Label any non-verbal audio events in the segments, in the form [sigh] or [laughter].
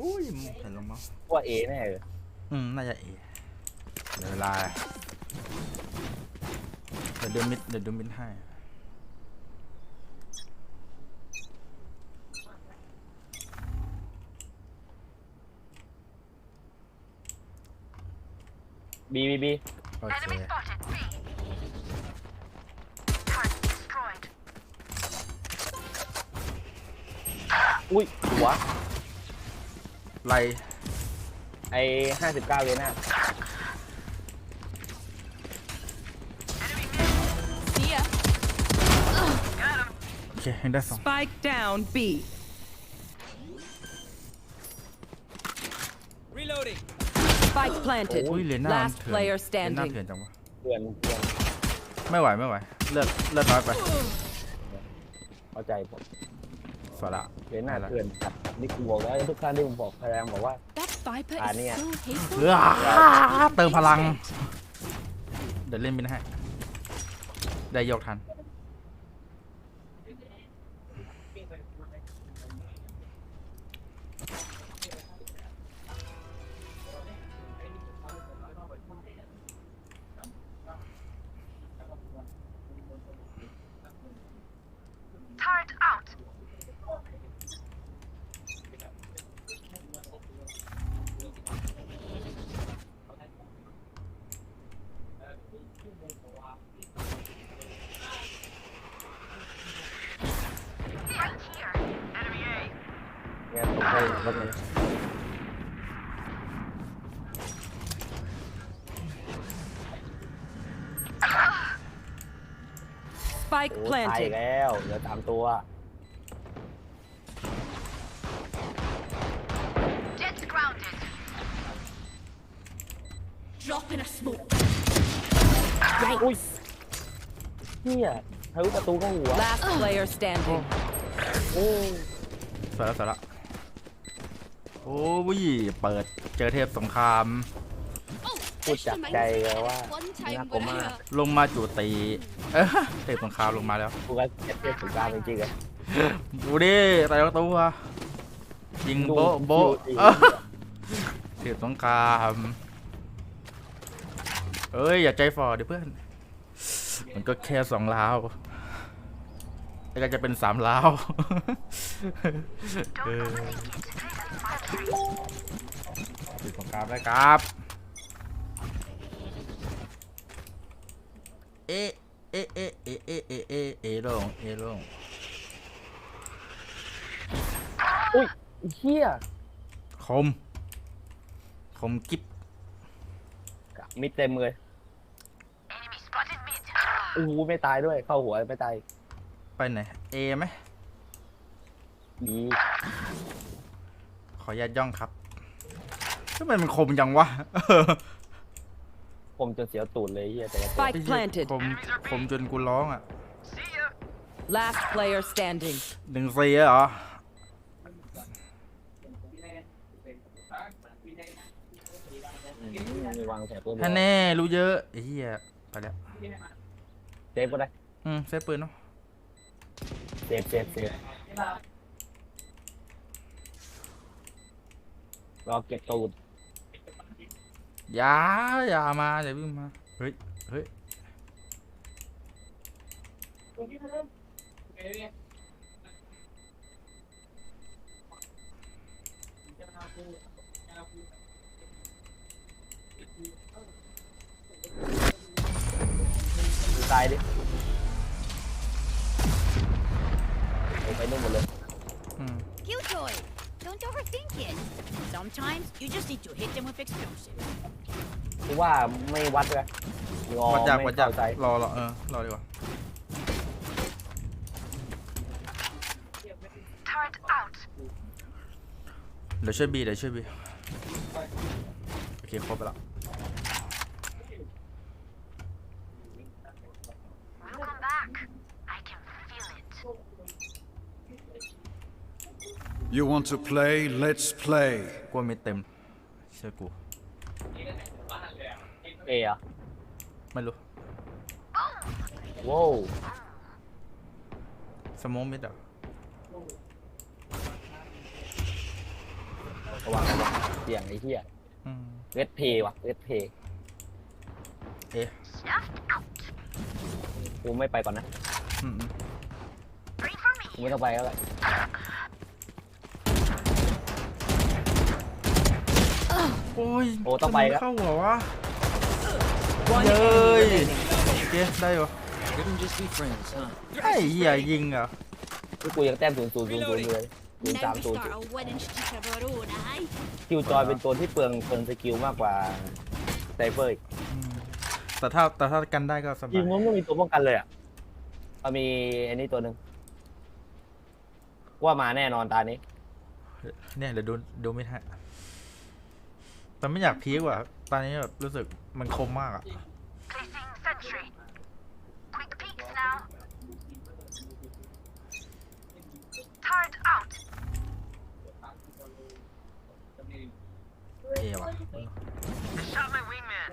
อุ้ยเห็นลงมาว่าเอแน่เลยอืม น่าจะเอเดี๋ยวเวลา เดี๋ยวดูมิด เดี๋ยวดูมิดให้ บีบีบีโอเค Enemy spotted. B. Turret destroyed. อุ้ยหัว ไล่ไอ้ห้าสิบเก้าเลยนะ See ya. โอเคยังได้สอง Spike down B. Reloading. Spike planted. อุ้ยเหรียญหน้ามัน Last เถื่อน player เหรียญหน้า standing. เถื่อนจังวะ เพื่อนเพื่อนไม่ไหวไม่ไหว เลือดเลือดน้อยไป เข้าใจผม สละเล่นหน้าเพื่อนจัดนี่กูบอกแล้วทุกครั้งที่ผมบอกพยายามบอกว่า That Viper Ah, is Nia. so hateful. เออเติมพลัง เดี๋ยวเล่นมิดให้ ได้ยกทัน เนี่ยผมให้รถนี้ Spike โอ้ตายอีก planted. แล้ว เหลือสามตัว Jets grounded. Drop in a smoke. อุ้ยเฮียทะลุประตูเข้าหัว Last player standing. โอ้ยสละสละ โอ้ยเปิดเจอเทพสงคราม Oh, พูดจากใจเลยว่า one น่า time กลัว when มาก I, uh, ลงมาจุตี เอ้ยเทพสงครามลงมาแล้วกูก็เจ็บเจ็บสุดการจริงๆเลยดูดิแต่ละตัวยิงโบ๊ะโบ๊ะดูเอ้ยเทพสงครามเอ้ยอย่าใจฝ่อดิเพื่อน มันก็แค่สองลาวแล้วก็จะเป็นสามลาวเออ เทพสงครามได้ครับ เอะเอะเอะเอะเอะเอะเอะเอะลงเอะลงอุ้ยเฮียคม คมกิบมิดเต็มเลย Enemy spotted mid. โอ้โหไม่ตายด้วย เข้าหัวไม่ตาย ไปไหน เอไหมดีข ออนุญาตย่องครับทำไมมันคมจังวะผมจนเสียวตูดเลยเฮียแต่ละตัว Spike planted. คมคมจนกูร้องอะ See ya. Last player standing. หนึ่งซีเหรออืมมีวางแถบปืนถ้าแน่รู้เยอะไอ้เหี้ยไปแล้ว เซฟก็ได้อืมเซฟปืนเนาะเซฟเซฟเซฟ รอเก็บตูดอย่าอย่ามาอย่าวิ่งมา เฮ้ย เฮ้ย ดูตายดิเอาไปนู่นหมดเลย อืม Killjoy, don't overthink it. Sometimes you just need to hit them with explosives. คือว่าไม่วัดเลยงอวัดยากไม่วัดยากเข้าใจรอรอเออรอดีกว่า Turret out. เดี๋ยวช่วยบีเดี๋ยวช่วยบีโอเคครบไปแล้ว Welcome back. I can feel it. You want to play? Let's play. กลัวไม่เต็ม เชื่อกู เออะไม่รู้โว้วสโมองมิดอะระวังระวังเสียงไอ้เหี้ยอืมเวทเพย์ว่ะเวทเพย์เอ๊ะ Snuffed out. กูไม่ไปก่อนนะอืมอืม Three for me. กูไม่ต้องไปก็ได้ โอ้ยโอ้ต้องไปครับเข้าหัววะ One Yay. enemy remaining. โอเคได้อยู่ Couldn't just be friends, huh? ไอ้เหี้ยยิงอะคือกูยังแต้มศูนย์ศูนย์ศูนย์ศูนย์เลยศูนย์สาม Now ศู we นย์ start a wedding stick of our own, eh? คิวจอยเป็นตัวที่เปลืองเปลืองสกิลมากกว่าไซเฟอร์อีกอืมแต่ถ้าแต่ถ้ากันได้ก็สจบาริยงมันไม่มีตัวป้องกันเลยอะมันมีอันนี้ตัวหนึ่งว่ามาแน่นอนตานี้เนี่ยเดี๋ยวดูดูไม่ทัน แต่ไม่อยากพีกว่ะ ตอนนี้แบบรู้สึกมันคมมากอะเอว่ะ Shot my wingman.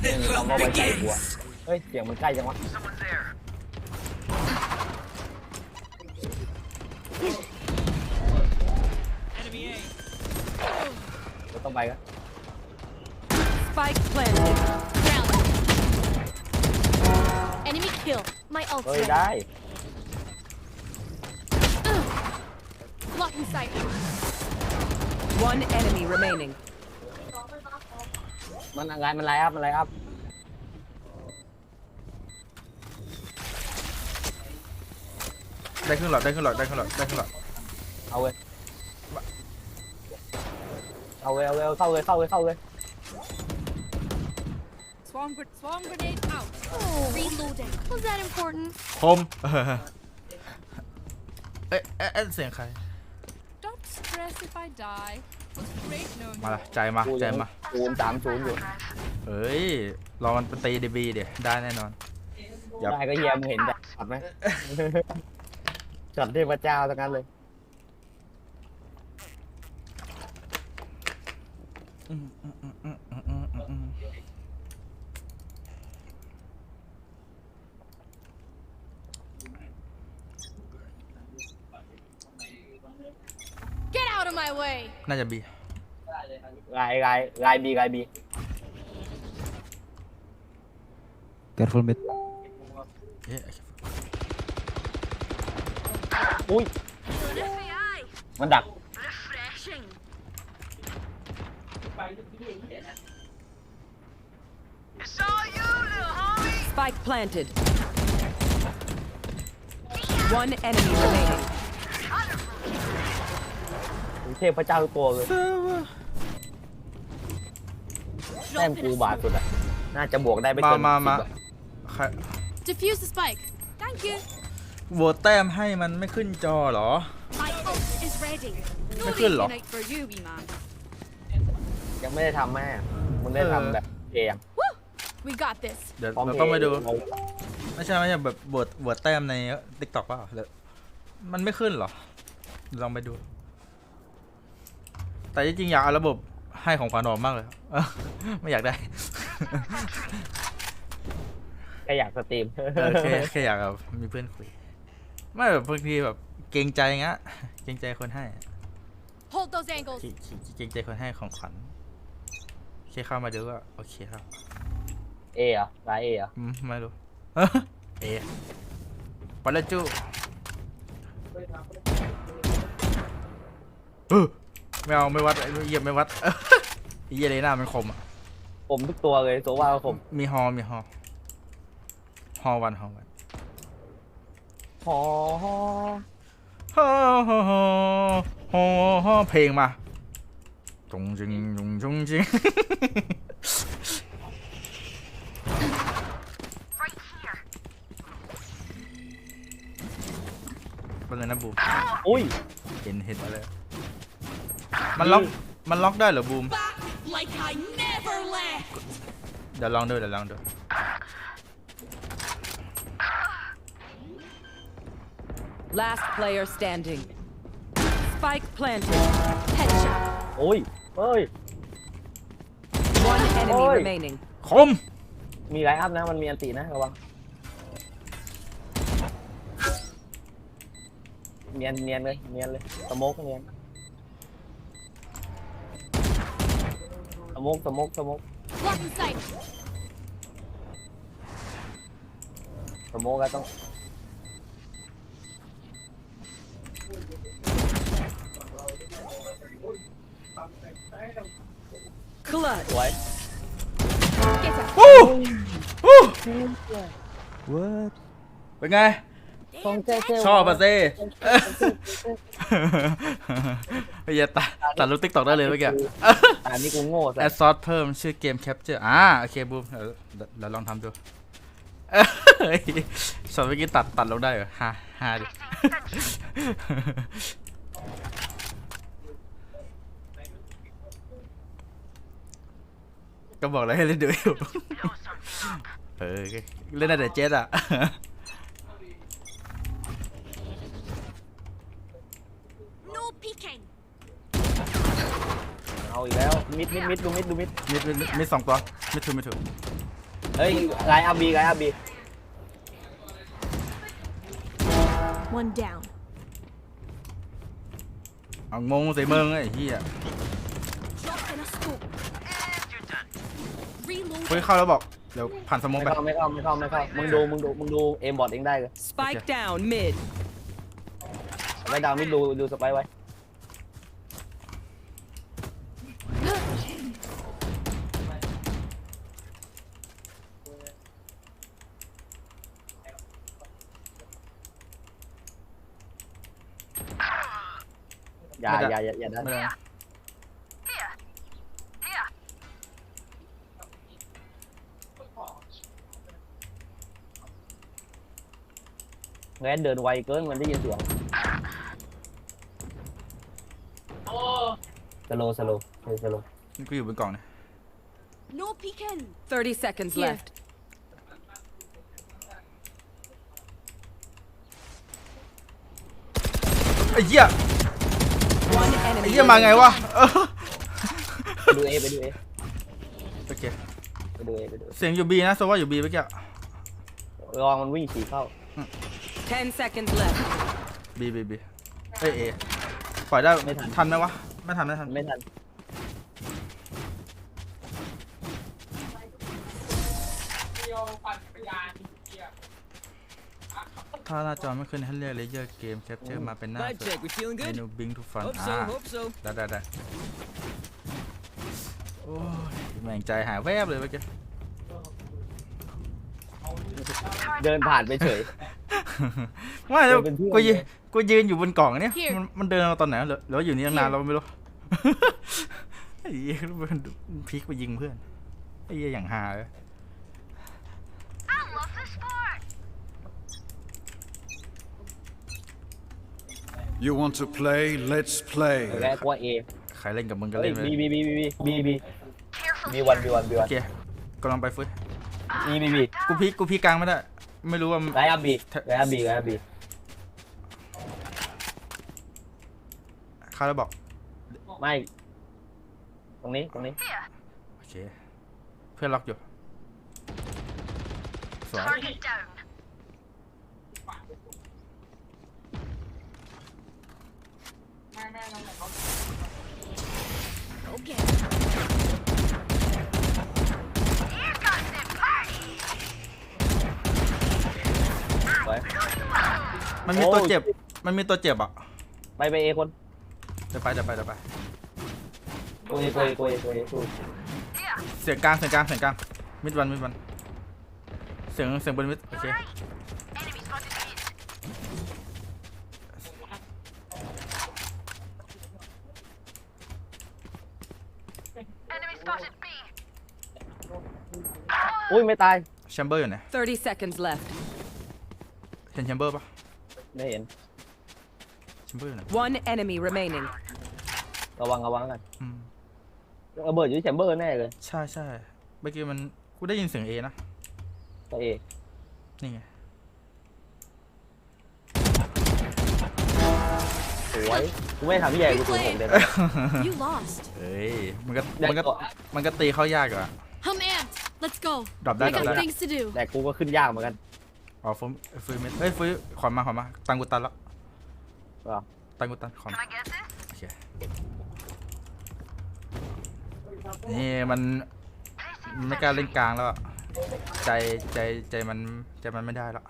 ไม่มีคำว่าไว้ใจกูอะเฮ้ย เสียงมันใกล้จังวะ Someone's there. ไม่ต้องไปก็ Spike planted. Ground. Enemy kill. My ult's เฮ้ย ready. ได้ Blocking sight. One enemy remaining. มันอะไรมันไลน์อัพมันไลน์อัพ ได้ขึ้นหลอดได้ขึ้นหลอดได้ขึ้นหลอดได้ขึ้นหลอดเอาเว้ย เอาเว้ยเอาเว้ยเอาเข้าเลยเข้าเลยเข้าเลย Swarm, gr- swarm grenade out. Reloading. Was that important? คมเอ๊ะเอ๊ะเอ๊ะเสียงใคร Don't stress if I die. Was great knowing มา you. ละใจมา กูใจยังมา ศูนย์สามศูนย์อยู่เฮ้ย รอมันไปตีดีบีเดี๋ยวได้แน่นอนอย่าได้ก็เฮียมึงเห็นแต่ช็อตไหม ช็อตเทพเจ้าทั้งนั้นเลย Get out of my way. น่าจะบีลายลายลายบีลายบี Careful mid. เอ๊ะอุ้ย FBI. มันดัก Spike planted. One enemy remaining. เทพเจ้าทุกตัวเลยแต้มกูบาทสุดอะน่าจะบวกได้ไม่มาเกินมาสิบมาอะใคร Defuse the spike. Thank you. โหวตแต้มให้มันไม่ขึ้นจอเหรอ My ult is ready. No Nó cứ easy lọt. night for you, wee man. ยังไม่ได้ทำแม่มึงได้เออทำแบบเอง We got this. เดี๋ยวพร้อมเราเพต้องไปดูย์ไม่ใช่ไม่ใช่แบบบวตบวตแต้มในติ๊กต็อกเปล่าหรือมันไม่ขึ้นเหรอ ลองไปดู แต่จริงๆอยากเอาระบบให้ของขวัญออกมากเลยเออไม่อยากได้แค่อยากสตรีมเออแค่แค่อยากแบบมีเพื่อนคุย ไม่แบบบางทีแบบเกรงใจงะเกรงใจคนให้ Hold those angles. เกรงเกรงใจคนให้ของขวัญ แค่เข้ามาดูก็โอเคครับเอเหรอลายเอเหรออืมไม่รู้ เอะไปแล้วจู้เออไม่เอาไม่วัดไอ้เหยียบไม่วัดไอ้เหี้ยเลยหน้ามันคมอะผมทุกตัวเลยโซว่าก็ผมมีฮอมีฮอฮอวันฮอวันหอฮอฮอฮอฮอฮอเพลงมา จงจริงจงจงจริง Right here. เป็นเลยนะบูมอุ้ย เห็นเห็นอะไรมันล็อกมันล็อกได้เหรอบูม Like I never left. เดี๋ยวลองดูเดี๋ยวลองดู Last player standing. Spike planted. Headshot. โอ้ย เฮ้ย One enemy Oi. remaining. คม มีไลน์อัพนะ มันมีอันตีนะระวัง เนียนเนียนเลย เนียนเลยสโมกเนียนสโมกสโมกสโมก Block in sight. สโมกก็ต้อง Clutch. สวย Get out. วู้วู้ What? เป็นไงทรงเจ๊เจ๊ชอบป่ะเซ่ไอ้เหี้ยตัดตัดรูปติ๊กตอกได้เลยเมื่อกี้ อันนี้กูโง่สัแอสดซอสเพิ่มชื่อเกม Capture อ่าโอเคบูมเดี๋ยวเดี๋ยวเดี๋ยวลองทำดูเฮ้ยช็อตเมื่อกี้ตัดตัดลงได้เหรอฮาฮาดิ ก็บอกแล้วให้เล่นดูอยู่เออเล่นได้แต่เจ็ดอะ No peeking. เอาอีกแล้วมิดมิดมิดดูมิดดูมิดมิดมิดมิดมิดสองตัวมิดถูกมิดถูกเฮ้ยไลน์อาบีไลน์อาบี One down. เอางงใส่เมืองไอ้เหี้ย Drop in a scope. Reload. เฮ้ยเข้าแล้วบอก เดี๋ยวผ่านสโมองไม่ไป เข้าไม่เข้าไม่เข้าไม่เข้ามึงดูมึงดูมึงดูเอมบอร์ดเองได้เลย Spike down mid. ไว้ดาวมิดดูดูสไปร์ไว้อย่าอย่าอย่าอย่าดันไม่ได้ แง้นเดินไวเกินมันได้ยินเสียงสโลสโลสโลนี่กูอยู่บนกล่องเนี่ย No peeking. 30 seconds Here. left. ไอ้เหี้ย One ไอ้ enemy. เหี้ยมาไงวะเออไปดูเอไปดูเอโอเคไปดูเอไปดูเสียงอยู่บีนะโซว่าอยู่บีเมื่อกี้ลองมันวิ่งฉี่เข้า 10 seconds left. บีบีบีเอ้ยเอปล่อยได้ไม่ทัน ทันไหมวะ ไม่ทันไม่ทันไม่ทันถ้าหน้าจอไม่ขึ้นให้เรียกเลเยอร์เกมแคปเจอร์มาเป็นหน้า Vibe สุด check, we feeling เม good? นูบิงทุกฟัน Hope อ่า so, hope so. ได้ได้ได้โอ้ยแม่งใจหายแวบเลยเมื่อกี้ เดินผ่านไปเฉย ไม่แล้วเดินเป็นเพื่อนกูยืนเลย กูยืนอยู่บนกล่องเนี่ย Here มันมันเดินมาตอนไหนหรือหรือว่าอยู่นี่ตั้งนานเราไม่รู้ ไอ้เหี้ยมันพลิกไปยิงเพื่อนไอ้เหี้ยอย่างฮาเลย I love this sport. You want to play? Let's แร play. กว่าเอใครเล่นกับมึงก็เฮ้ยเล่นไปบีบีบีบีบีบี Careful. บีวันบีวันบีวัโอนเคกำลังไปฟื้นบีบีบีกูพลิกกูพลิกกลางไม่ได้ ไม่รู้ว่า ไลน์อัพบีไลน์อัพบีไลน์อัพบีเข้าแล้วบอก ไม่ ตรงนี้ ตรงนี้ โอเค เพื่อนล็อกอยู่ สวย Target down. โอเค Here comes the party. สวย มันมีโอ้ตัวเจ็บ มันมีตัวเจ็บอะไปไปเอคนเดี๋ยวไปเดี๋ยวไปเดี๋ยวไปตัวเอตัวเอตัวเอตัวเอตัวเสียงกลางเสียงกลางเสียงกลาง มิดวันมิดวัน เสียงเสียงบนมิดโอเค Enemy spotted mid. Enemy spotted B. อุ้ยไม่ตายแชมเบอร์อยู่ไหน30 seconds left. เห็นแชมเบอร์ปะ ไม่เห็นแชมเบอร์อยู่ไหน One enemy remaining. ระวังระวังกันอืมระเบิดอยู่ที่แชมเบอร์แน่เลยใช่ใช่เมื่อกี้มันกูได้ยินเสียงเอนะตัวเอนี่ไงสวยกูไม่ทำพี่ใหญ่กูถูกผมเด็ด You lost. เอ้ยมันก็ได้มันก็ก่อนมันก็ตีเข้ายากอยู่อะ I'm amped. Let's go. ดรอปได้ I ดรอป got ได้ things to do. แต่กูก็ขึ้นยากเหมือนกัน อ๋อฟื้นฟื้นเม็ดเฮ้ยฟื้นขอมาขอมา ตังกูตันละเหรอ ตันกูตันคอม Can I get this? โอเคนี่มันมันไม่กล้าเล่นกลางแล้วอะใจใจใจมันใจมันไม่ได้แล้ว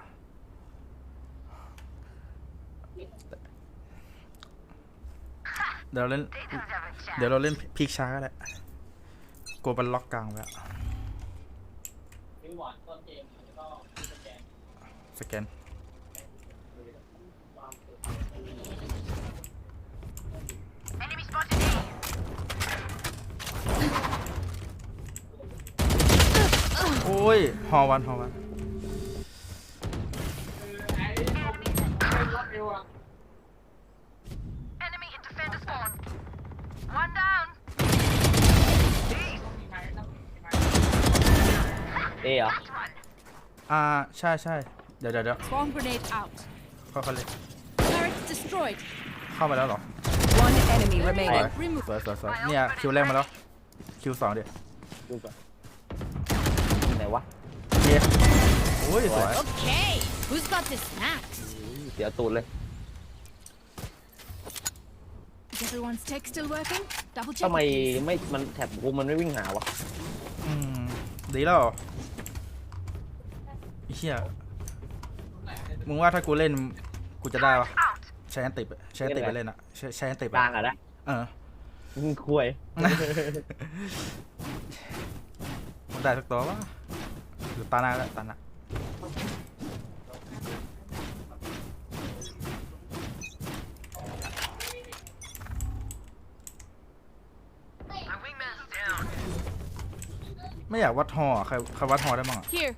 เดี๋ยวเราเล่น They don't have a chance. เดี๋ยวเราเล่นพีกช้าก็ได้กลัวมันล็อกกลางไว้อะ สแกน Enemy spotted A. โอ้ยฮอวันฮอวัน Enemy in defender spawn. One down. เอเหรอ One. อ่า ใช่ใช่ เดี๋ยวเดี๋ยวเดี๋ยว Bomb grenade out. เข้าเขาเลย Turret destroyed. เข้ามาแล้วเหรอ One enemy สวย remaining. Remove. สวยสวยสวยเนี่ยคิวแรกมาแล้ว คิวสองเดี๋ยวดูก่อนไหนวะเยโอ้ยสวย Okay, who's got the snacks? เสียตูดเลย Is everyone's tech still working? Double check. ทำไม it, please. ไม่มันแถบกูมันไม่วิ่งหาวะอืมดีแล้วเหรอไอ้เฮีย มึงว่าถ้ากูเล่นกูจะได้ปะ Out. ใช้แอนติไปใช้แอนติไปเล่นอะใช้ใช้แอนติไปกลางอะนะเออมึงคุยมันได้สักตัววะหรือตาหน้าก็ตาหน้า My wingman's down. ไม่อยากวัดฮออะใครใครวัดฮอได้บ้างอะ Here.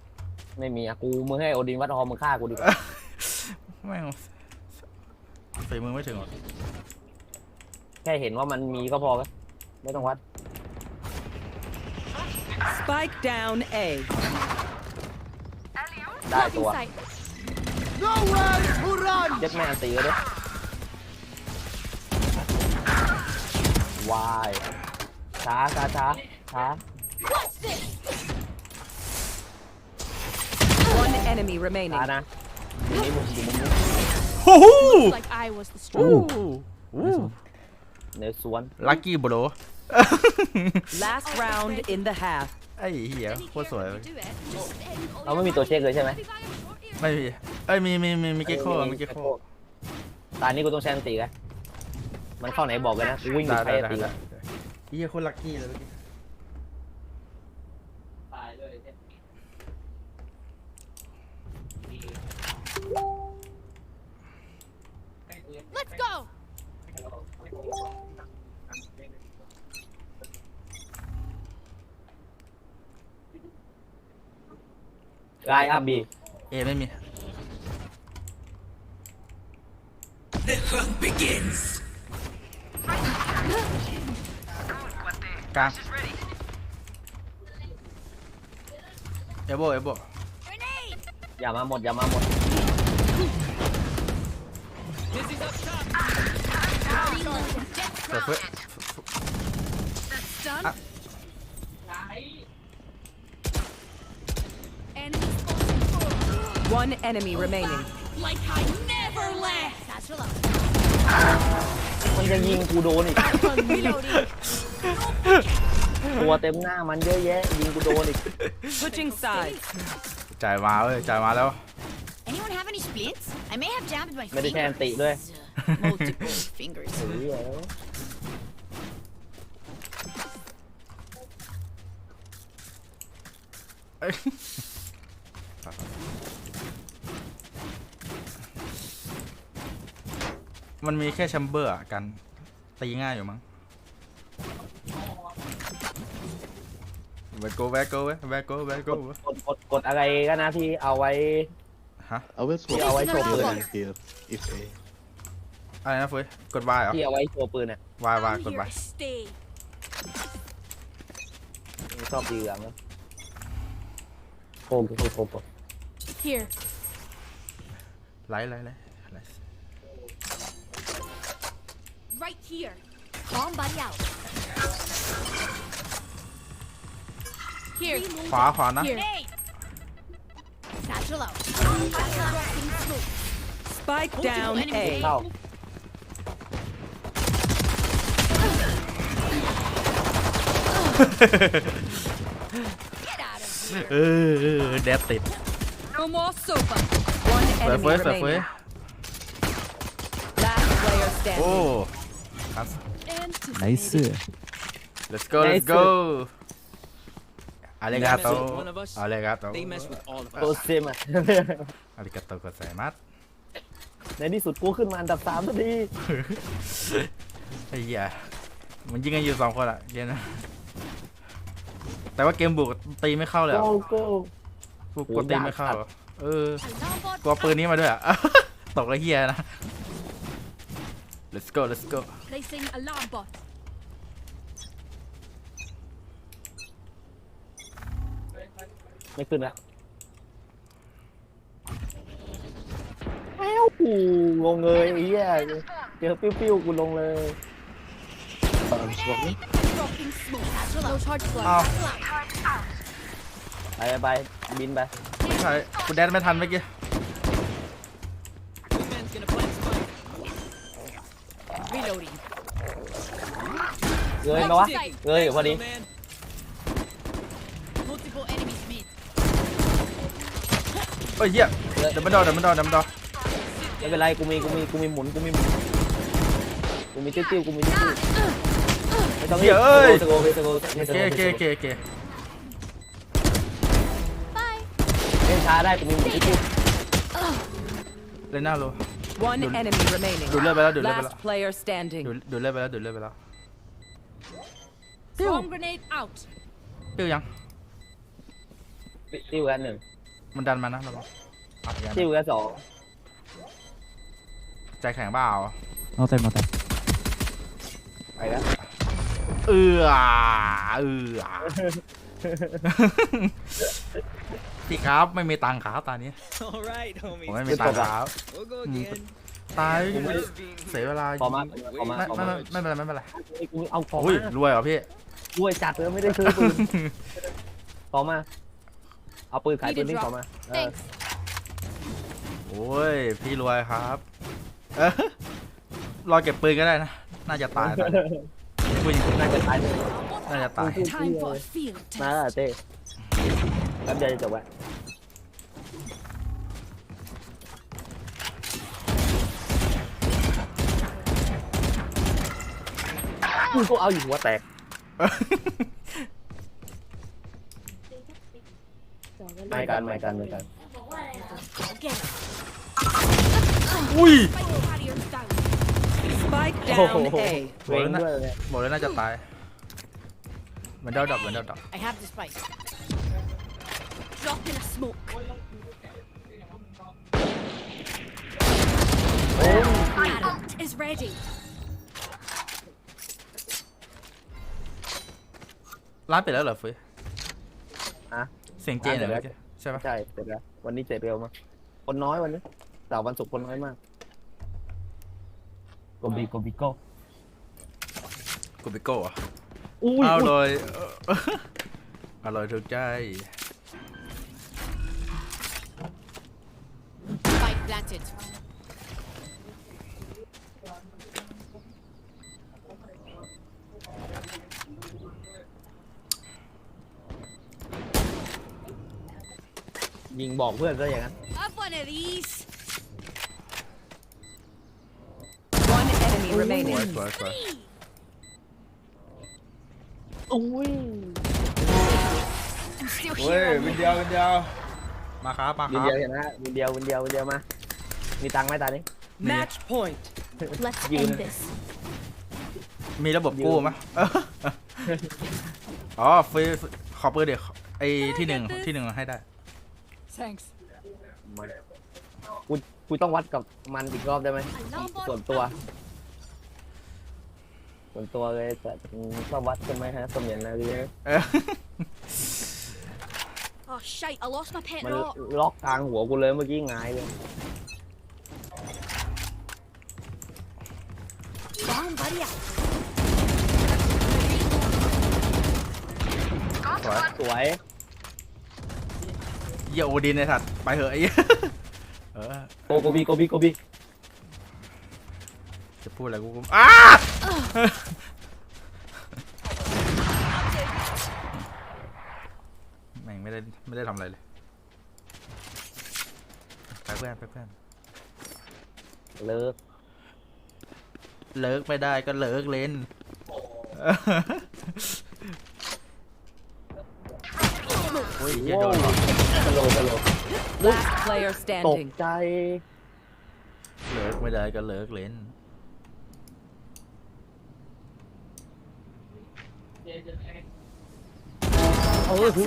ไม่มีอะกูมึงให้โอดินวัดฮอมึงฆ่ากูดีกว่า ไม่งฝีมือไม่ถึงหรอกแค่เห็นว่ามันมีก็พอครับไม่ต้องวัด Spike down A. Alley-oop. ได้ Blocking ตัว sight. เจ็ดแม่งตีเลยด้วยวาย ช้าช้าช้าช้า One enemy remaining. ช้านะอยู่นี่มึงอยู่มุมนี้ โอ้โห Like I was the โอ้ strong. โหในสวน ลัคกี้โบร Last round in the half. ไอ้เหี้ยโคตรสวยเลย Do it. Just then, เราไม่มีตัวเช็คเลยใช่ไหมไม่มีเอ้ยมีมีมีมีเกโคมีเกโคตอนนี้กูต้องแชนตีกันมันเข้าไหนบอกเลยนะกูวิ่งไปได้ใช้ได้ตีได้เหี้ยโคตรลัคกี้เลยเมื่อกี้ กายอัพบีเอไม่มีกลาง Is ready. เอโบเอโบ Grenade! อย่ามาหมดอย่ามาหมด เปิดเพื่อ Done. Ah. One enemy remaining. Like I never left. Satchel up. มันจะยิงกูโดนอีก Reloading. ตัวเต็มหน้ามันเยอะแยะ ยิงกูโดนอีก Switching sides. จ่ายมาเว้ยจ่ายมาแล้ว Anyone have any splints? I may have jammed my ไม่ได้แชนติด้วย fingers. Multiple [laughs] fingers. เฮ้ย เ[laughs] อ้ มันมีแค่แชมเบอร์อะกัน ตีง่ายอยู่มั้งแวกโกแวกโกแวกโกแวกโกกดกดกดอะไรก็นะที่เอาไว้ ฮะ I will swap Yeah, I here told you. and here. If A. อะไรนะเฟ้ยกดวายเหรอที่เอาไว้โชว์ปืนเนี่ยวายวาย I'm กด here วาย to stay. ชอบตีเหลืองนะโคมโคมโคมโคม Here. ไลท์ไลท์ไลท์ไลท์ Right here. Bomb buddy out. Here. ขวาขวานะ Here. Grenade! Satchel out. Spike Multiple down enemies. A. เข้า [laughs] เออเออแดดติด [laughs] No more sofa. One สวย enemy เฟ้ยสวยเฟ้ย remaining. Last player โอ้ standing. ครับ 나이 스. let's go let's go อาริกาโตอาริกาโต They เซมอะ อาริกาโตกดใส่มัดในที่สุดกูขึ้นมาอันดับสามสักทีไอ้เหี้ยมันยิงกันอยู่สองคนอะเดี๋ยวนะ แต่ว่าเกมบุกตีไม่เข้าเลยอะบุกตีไม่เข้าเหอเออ กลัวปืนนี้มาด้วยอะ ตกไอ้เหี้ยนะ let's go let's go placing alarm bot. ไม่ขึ้นละแอ้วกูงงเลยไอ้เหี้ยเจอปิ้วๆกูลงเลยเออบอกนี่ Dropping smoke. No charge อ้าว ไปไปบินไปไม่ใช่กูแดนไม่ทันเมื่อกี้ เงยมาวะเงยอยู่พอดี Man. Multiple enemies mid. เฮ้ยเฮียเดี๋ยวมันดอเดี๋ยวมันดอเดี๋ยวมันดอไม่เป็นไรกูมีกูมีกูมีหมุนกูมีหมุนกูมีติ้วๆกูมีติ้วๆไม่ต้องรีบสโกสโกสโกสโอโกเคโอเคโอเคโอเค Bye. เล่นช้าได้กูมีหมุนติ้วเล่นหน้าโล One Dude. enemy remaining. ดูดเลือดไปแล้วดูดเลือดไปแล้ว Last player standing. ดูดดูดเลือดไปแล้วดูดเลือดไปแล้ว Bomb grenade out. ติ้วยัง ติ้วกันหนึ่งมันดันมานะระวังอะยังติ้วกันสองใจแข็งเปล่าเอาเต็มมาเต็มไปแล้วเออเออพี่ครับไม่มีตังค์ครับตอนนี้ All right, ผม homies. ไม่มีตังค์ครับ We'll go Mm. again. ตายกูไม่เสียเวลาขอมาขอมาไม่ขอไม่มาไม่ไม่เป็นไรไม่เป็นไรกูเอาของอุ้ยมารวยเหรอพี่ด้วยจัดเลยไม่ได้ซื้อปืนขอมาเอาปืนขายปืนนี่ขอมาเออ Thanks. โอ้ยพี่รวยครับเอ้อรอเก็บปืนก็ได้นะน่าจะตายตอนนี้ปืนน่าจะตายเลยน่าจะตาย Time for a field มา test. เต้แป๊บเดียวจะจบแล้ว กูก็เอาอยู่หัวแตก ไม่กันไม่กันไม่กัน Get อุ้ย Spike carriers down. Spike โอ้โห down A. เวงด้วยเนี่ยบอกเลยน่าจะตายเหมือนเดาดับเหมือนเดาดับ I have the spike. Drop in a smoke. โอ้ย Ult is ready. ร้านปิดแล้วเหรอเฟยอะเสียงเจนเหรอเมื่อกี้ใช่ปะใช่เสร็จแล้ววันนี้เสร็จเร็วมากคนน้อยวันนี้เสาร์วันศุกร์คนน้อยมากโกบิโกบิโกกูไปโก้อะอุ้ยเอาอุ้ยเลยอร่อยถูกใจ Spike planted. ยิงบอกเพื่อนซะอย่างนั้น Have one of these. One enemy สวย remaining. สวยสวย Three. อุ้ย I'm still เฮ้ย here. วินเดียววินเดียว มาครับ มาควินรับ เดียวเห็นนะวินเดียววินเดียววินเดียวมา มีตังค์ไหมตานี้ Match point. Let's You- end this. มีระบบกู้ไหมเอออ๋อฟรีขอเปิดเดี๋ยวไอ้ที่หนึ่งที่หนึ่งให้ได้ Thanks. มากูกูต้องวัดกับมันอีกรอบได้ไหม Alarm bot ส่วนตัว out. ส่วนตัวเลยแต่ต้องวัดใช่ไหมฮะสมอย่างนาลีนะเออ Oh shite! I lost my pet มัน rock. ล็อกกลางหัวกูเลยเมื่อกี้หงายเลย Bomb buddy out. สวยสวย เหี้ยโอดินไอ้สัตว์ไปเหอะไอ้เหี้ยเออโกโกบีโกบีโกบีจะพูดอะไรกูก็อ้าแม่งไม่ได้ไม่ได้ทำอะไรเลยไปเพื่อนไปเพื่อนเลิกเลิกไม่ได้ก็เลิกเล่น โอ้ยเหี้ยโดนว่ะ สโลว์สโลว์ Last player ตก standing. ใจ เลิกไม่ได้ก็เลิกเล่น เออหู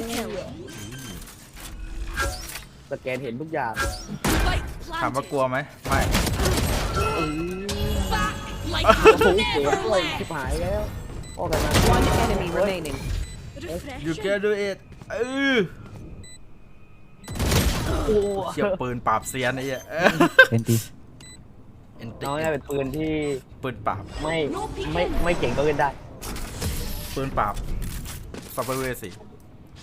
สแกนเห็นทุกอย่าง Spike ถามว่ากลัวไหมไม่ like โอ้โห you เสีย never ด้วย left. ชิบหายแล้วพ่อกันนะ One enemy remaining. you can do it เออ โอ้เชี่ยปืนปราบเซียนไอ้เหี้ยเป็นตีเอ็นติน้องเนี่ยเป็นปืนที่ปืนปราบไม่ไม่ไม่เก่งก็เล่นได้ ปืนปราบสัพเวสี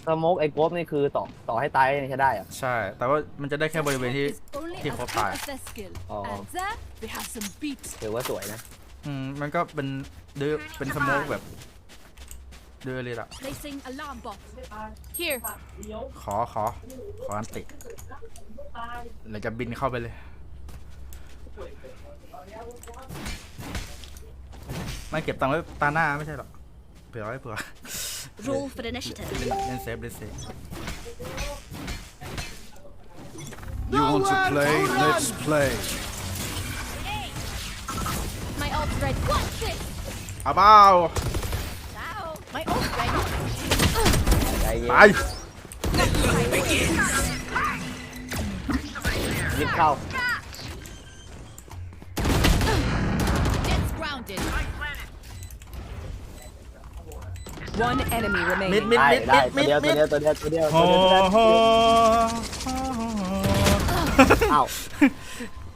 สโมกไอ้โกบนี่คือต่อต่อให้ตายยังใช้ได้เหรอะใช่ แต่ว่ามันจะได้แค่บริเวณที่ Is only ที่ as เขา good ตาย as their skill. Oh. And there, we have some beats. ถือว่าสวยนะอืมมันก็เป็นด้วยเป็นสโมกแบบ ด้วยเลยล่ะ Placing alarm bot. Here. ขอขอ ขออันติเราจะบินเข้าไปเลย ไม่เก็บตังค์ไว้ตาหน้าไม่ใช่หรอกเผื่อไว้เผื่อ Roll for initiative. เล่นเล่นเซฟเล่นเซฟ You want to play? Let's play. My ult's ready. What's this? เอาเบ้า My ult ready. ใจเย็นตายยิบเข้า Gets grounded. One enemy มิด remaining. มิดได้มิดได้มิดตัวมิเดียวดตัวเดียวตัวเดียวตัวเดียวโอ้ตัวเดียวโหอ้าว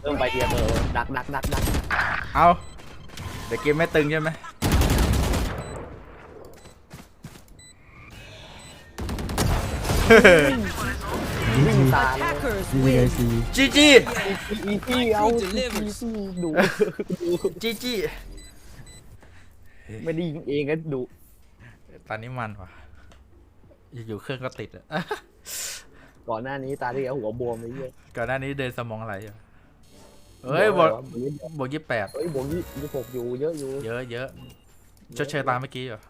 เริ่มไปเดียวเออดักดักดักดักเอาเดี๋ยวเกมไม่ตึงใช่ไหม วิ่งตาม Hackers ดีเลย win. ซีจีจีอีซี่เอาอีซี่ดูจีจีไม่ได้ยิงเองก็ดูตอนนี้มันว่ะอยู่ๆเครื่องก็ติดอะก่อนหน้านี้ตาที่แล้วหัวบวมไปเยอะก่อนหน้านี้เดินสมองไหลอยู่เฮ้ยบวกบวกยี่แปดเฮ้ยบวมยี่ยี่หกอยู่เยอะอยู่ เยอะเยอะชดเชยตามเมื่อกี้เหรอ